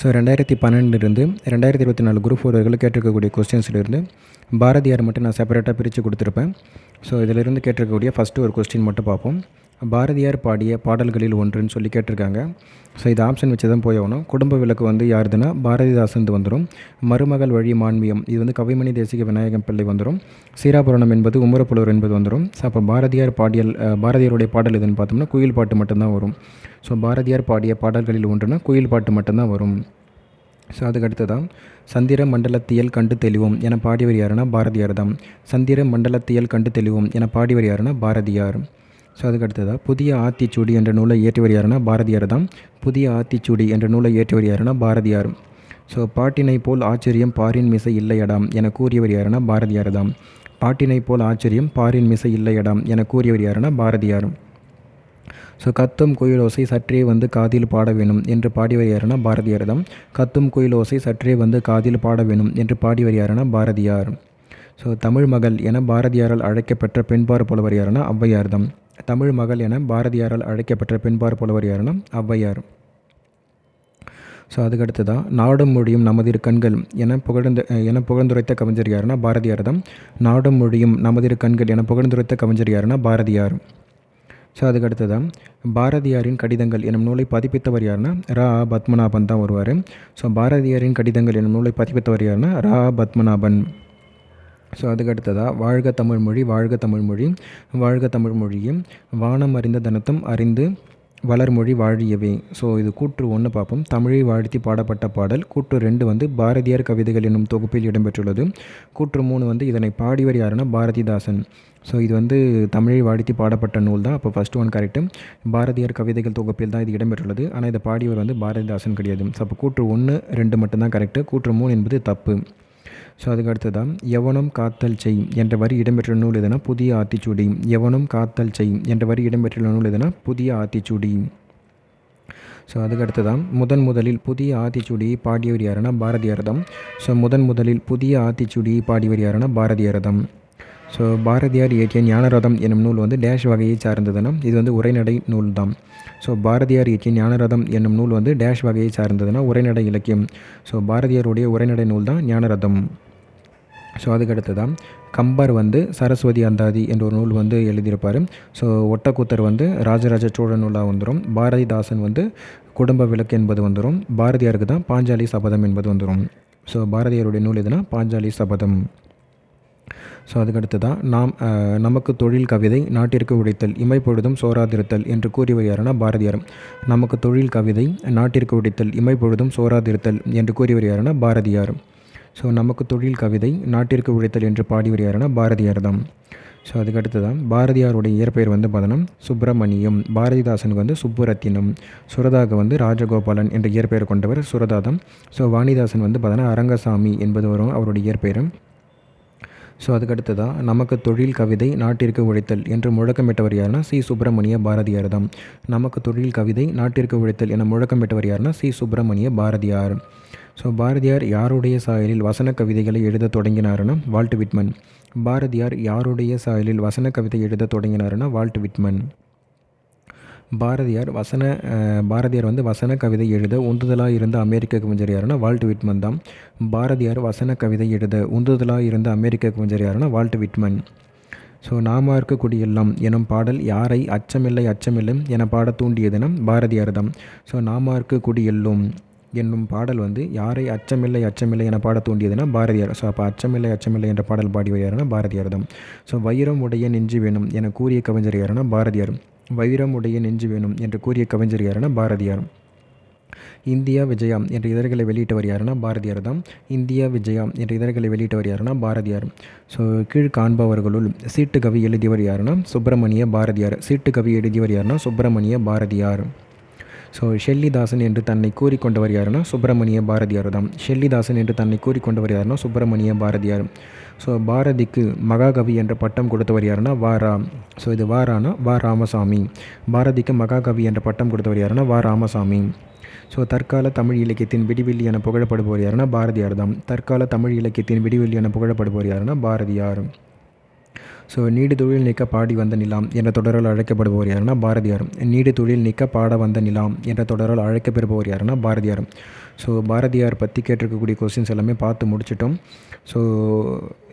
So ரெண்டாயிரத்தி பன்னெண்டுலேருந்து ரெண்டாயிரத்தி இருபத்தி நாலு குரூப் ஃபோர்களுக்கு கேட்டிருக்கக்கூடிய கொஸ்டின்ஸ்லேருந்து பாரதியார் மட்டும் நான் செப்பரேட்டாக பிரித்து கொடுத்துருப்பேன். ஸோ இதிலிருந்து கேட்டிருக்கக்கூடிய ஃபஸ்ட்டு ஒரு கொஸ்டின் மட்டும் பார்ப்போம். பாரதியார் பாடிய பாடல்களில் ஒன்றுன்னு சொல்லி கேட்டிருக்காங்க. ஸோ இது ஆப்ஷன் வச்சு தான் போய் ஆகணும். குடும்ப விளக்கு வந்து யாருதுன்னா பாரதிதாசன் வந்துடும் மருமகள் வழி மான்மியம் இது வந்து கவிமணி தேசிக விநாயகம் பிள்ளை வந்துடும் சீராபுரணம் என்பது உமரப்புலவர் என்பது வந்துடும் ஸோ அப்போ பாரதியார் பாடியல் பாரதியாருடைய பாடல் எதுன்னு பார்த்தோம்னா குயில் பாட்டு மட்டும்தான் வரும். ஸோ பாரதியார் பாடிய பாடல்களில் ஒன்றுனா குயில் பாட்டு மட்டும்தான் வரும். ஸோ அதுக்கு அடுத்ததான் சந்திர மண்டலத்தியல் கண்டு தெளிவோம் என பாடியவர் யாருன்னா பாரதியார் தான் சந்திர மண்டலத்தியல் கண்டு தெளிவோம் என பாடியவர் யாருன்னா பாரதியார். ஸோ அதுக்கு அடுத்ததாக புதிய ஆத்திச்சூடி என்ற நூலை இயற்றியவர் யாருன்னா பாரதியார் தான். புதிய ஆத்திச்சூடி என்ற நூலை இயற்றியவர் யாருன்னா பாரதியார். ஸோ பாட்டினை போல் ஆச்சரியம் பாரின் மிசை இல்லையடாம் என கூறியவர் யாருன்னா பாரதியார் தான். பாட்டினை போல் ஆச்சரியம் பாரின் மிசை இல்லையடாம் என கூறியவர் யாருன்னா பாரதியார். ஸோ கத்தும் குயிலோசை சற்றே வந்து காதில் பாட வேணும் என்று பாடியவர் யாருன்னா பாரதியார் தான். கத்தும் குயிலோசை சற்றே வந்து காதில் பாட வேணும் என்று பாடியவர் யாருன்னா பாரதியார். ஸோ தமிழ் மகள் என பாரதியாரால் அழைக்கப்பெற்ற பெண்பார் புலவர் யாருன்னா ஔவையார் தான். தமிழ் மகள் என பாரதியாரால் அழைக்கப்பட்ட பெண்பார் புலவர் யாருன்னா ஔவையார். ஸோ அதுக்கடுத்து தான் நாடும் மொழியும் நமதிரு கண்கள் என புகழ்ந்து என புகழ்ந்துரைத்த கவிஞர் யாருன்னா பாரதியார் தான். நாடும் மொழியும் நமதிரு கண்கள் என புகழ்ந்துரைத்த கவிஞர் யாருன்னா பாரதியார். ஸோ அதுக்கடுத்து தான் பாரதியாரின் கடிதங்கள் எனும் நூலை பதிப்பித்தவர் யாருன்னா ரா. பத்மநாபன் தான் வருவார். ஸோ பாரதியாரின் கடிதங்கள் எனும் நூலை பதிப்பித்தவர் யாருன்னா ரா. பத்மநாபன். ஸோ அதுக்கு அடுத்ததாக வாழ்க தமிழ்மொழி வாழ்க தமிழ்மொழி வாழ்க தமிழ்மொழியும் வானம் அறிந்த தனத்தும் அறிந்து வளர்மொழி வாழியவே. ஸோ இது கூற்று ஒன்று பார்ப்போம் தமிழை வாழ்த்தி பாடப்பட்ட பாடல் கூற்று ரெண்டு வந்து பாரதியார் கவிதைகள் என்னும் தொகுப்பில் இடம்பெற்றுள்ளது. கூற்று மூணு வந்து இதனை பாடியவர் யாருன்னா பாரதிதாசன். ஸோ இது வந்து தமிழை வாழ்த்தி பாடப்பட்ட நூல் தான். அப்போ ஃபஸ்ட் ஒன் கரெக்டு பாரதியார் கவிதைகள் தொகுப்பில் தான் இது இடம்பெற்றுள்ளது. ஆனால் இதை பாடியவர் வந்து பாரதிதாசன் கிடையாது. ஸோ அப்போ கூற்று ஒன்று ரெண்டு மட்டும்தான் கரெக்டு கூற்று மூணு என்பது தப்பு. ஸோ அதுக்கு அடுத்ததான் எவனும் காத்தல் செய் என்ற வரி இடம்பெற்ற நூல் எதுனா புதிய ஆத்திச்சூடி எவனும் காத்தல் செய்யும் என்ற வரி இடம்பெற்றுள்ள நூல் எதுனா புதிய ஆத்திச்சூடி ஸோ அதுக்கு அடுத்ததான் முதன் முதலில் புதிய ஆத்திச்சுடியை பாடியவர் யாருன்னா பாரதியார் தான் ஸோ முதன் முதலில் புதிய ஆத்திச்சுடியை பாடியவர் யாருன்னா பாரதியார் தான் ஸோ பாரதியார் இயற்றிய ஞானரதம் என்னும் நூல் வந்து டேஷ் வகையை சார்ந்ததுன்னா இது வந்து உரைநடை நூல் தான் ஸோ பாரதியார் இயற்றிய ஞானரதம் என்னும் நூல் வந்து டேஷ் வகையை சார்ந்ததுன்னா உரைநடை இலக்கியம் ஸோ பாரதியாருடைய உரைநடை நூல் தான் ஞானரதம். ஸோ அதுக்கடுத்து தான் கம்பர் வந்து சரஸ்வதி அந்தாதி என்ற ஒரு நூல் வந்து எழுதியிருப்பார். ஸோ ஒட்டக்கூத்தர் வந்து ராஜராஜ சோழ நூலாக வந்துடும் பாரதிதாசன் வந்து குடும்ப விளக்கு என்பது வந்துடும் பாரதியாருக்கு தான் பாஞ்சாலி சபதம் என்பது வந்துடும் ஸோ பாரதியாருடைய நூல் எதுனா பாஞ்சாலி சபதம். ஸோ அதுக்கடுத்து தான் நாம் நமக்கு தொழில் கவிதை நாட்டிற்கு உடைத்தல் இமைப்பொழுதும் சோராதிருத்தல் என்று கூறியவர் யாருன்னா பாரதியார். நமக்கு தொழில் கவிதை நாட்டிற்கு உடைத்தல் இமைப்பொழுதும் சோராதிருத்தல் என்று கூறியவர் யாருன்னா பாரதியார். ஸோ நமக்கு தொழில் கவிதை நாட்டிற்கு உழைத்தல் என்று பாடியவர் யாருன்னா பாரதியார் தான். ஸோ அதுக்கடுத்து தான் பாரதியாருடைய இயற்பெயர் வந்து பார்த்தோன்னா சுப்பிரமணியம் பாரதிதாசனுக்கு வந்து சுப்புரத்தினம் சுரதாக்கு வந்து ராஜகோபாலன் என்ற இயற்பெயர் கொண்டவர் சுரதாதம் ஸோ வாணிதாசன் வந்து பார்த்தோன்னா அரங்கசாமி என்பது வரும் அவருடைய இயற்பெயர். ஸோ அதுக்கடுத்ததாக நமக்கு தொழில் கவிதை நாட்டிற்கு உழைத்தல் என்று முழக்கமிட்டவர் யாருன்னா சி. சுப்பிரமணிய பாரதியார் தான். நமக்கு தொழில் கவிதை நாட்டிற்கு உழைத்தல் என முழக்கமிட்டவர் யாருன்னா சி. சுப்பிரமணிய பாரதியார். ஸோ பாரதியார் யாருடைய சாயலில் வசன கவிதைகளை எழுத தொடங்கினாருன்னா வால்ட் விட்மன். பாரதியார் யாருடைய சாயலில் வசன கவிதை எழுத தொடங்கினாருன்னா வால்ட் விட்மன். பாரதியார் வசன பாரதியார் வந்து வசன கவிதை எழுத உந்துதலாக இருந்த அமெரிக்க கவிஞர் யாருன்னா வால்ட் விட்மன் தான் பாரதியார் வசன கவிதை எழுத உந்துதலாக இருந்த அமெரிக்க கவிஞர் யாருன்னா வால்ட் விட்மன். ஸோ நாம குடியெல்லாம் எனும் பாடல் யாரை அச்சமில்லை அச்சமில்லை என பாட தூண்டியதுனா பாரதியார் தான் ஸோ நாம குடியெல்லும் என்னும் பாடல் வந்து யாரை அச்சமில்லை அச்சமில்லை என பாட தூண்டியதுன்னா பாரதியார் ஸோ அப்போ அச்சமில்லை அச்சமில்லை என்ற பாடல் பாடியவர் யாருன்னா பாரதியார் தான் ஸோ வைரம் உடைய நெஞ்சு வேணும் என கூறிய கவிஞர் யாருன்னா பாரதியார் வைரம் உடைய நெஞ்சு வேணும் என்று கூறிய கவிஞர் யாருன்னா பாரதியார் இந்தியா விஜயா என்ற இதழ்களை வெளியிட்டவர் யாருன்னா பாரதியார் தான் இந்தியா விஜயா என்ற இதழ்களை வெளியிட்டவர் யாருன்னா பாரதியார் ஸோ கீழ் காண்பவர்களுள் சீட்டு கவி எழுதியவர் யாருன்னா சுப்பிரமணிய பாரதியார் சீட்டு கவி எழுதியவர் யாருன்னா சுப்பிரமணிய பாரதியார் ஸோ ஷெல்லிதாசன் என்று தன்னை கூறிக்கொண்டவர் யாருன்னா சுப்பிரமணிய பாரதியார் தான். ஷெல்லிதாசன் என்று தன்னை கூறிக்கொண்டவர் யாருன்னா சுப்பிரமணிய பாரதியார். ஸோ பாரதிக்கு மகாகவி என்ற பட்டம் கொடுத்தவர் யாருன்னா வாரா ஸோ இது வாரானா வா. ராமசாமி. பாரதிக்கு மகாகவி என்ற பட்டம் கொடுத்தவர் யாருன்னா வா. ராமசாமி. ஸோ தற்கால தமிழ் இலக்கியத்தின் விடிவெள்ளி என புகழப்படுபவர் யாருன்னா பாரதியார் தான். தற்கால தமிழ் இலக்கியத்தின் விடிவெள்ளி என புகழப்படுபவர் யாருன்னா பாரதியார். ஸோ நீடு தொழில் நீக்க பாடி வந்த நிலாம் என்ற தொடரால் அழைக்கப்படுபவர் யாருன்னா பாரதியார் நீடு தொழில் நீக்க பாட வந்த நிலாம் என்ற தொடரால் அழைக்கப்பெறுபவர் யாருன்னா பாரதியார் ஸோ பாரதியார் பற்றி கேட்டிருக்கக்கூடிய கொஸ்டின்ஸ் எல்லாமே பார்த்து முடிச்சிட்டோம். ஸோ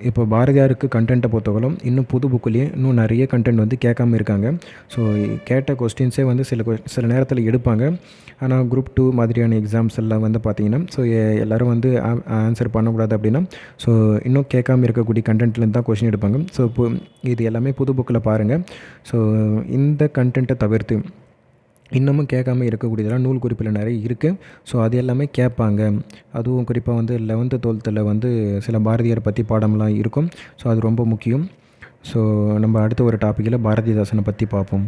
இப்போ பாரதியாருக்கு கண்டென்ட்டை பொறுத்தவரைக்கும் இன்னும் புது புக்குலேயே இன்னும் நிறைய கண்டென்ட் வந்து கேட்காம இருக்காங்க. ஸோ கேட்ட கொஸ்டின்ஸே வந்து சில கொ சில நேரத்தில் எடுப்பாங்க. ஆனால் குரூப் டூ மாதிரியான எக்ஸாம்ஸ் எல்லாம் வந்து பார்த்தீங்கன்னா ஸோ எல்லோரும் வந்து ஆன்சர் பண்ணக்கூடாது அப்படின்னா ஸோ இன்னும் கேட்காம இருக்கக்கூடிய கண்டென்ட்லேருந்து தான் கொஸ்டின் எடுப்பாங்க. ஸோ இப்போ இது எல்லாமே புது புக்கில் பாருங்கள் ஸோ இந்த கண்டென்ட்டை தவிர்த்து இன்னமும் கேட்காம இருக்கக்கூடியதெல்லாம் நூல் குறிப்பில் நிறைய இருக்குது ஸோ அது எல்லாமே கேட்பாங்க. அதுவும் குறிப்பாக வந்து லெவன்த்து டுவெல்த்தில் வந்து சில பாரதியார் பற்றி பாடம்லாம் இருக்கும். ஸோ அது ரொம்ப முக்கியம். ஸோ நம்ம அடுத்த ஒரு டாப்பிக்கில் பாரதிதாசனை பற்றி பார்ப்போம்.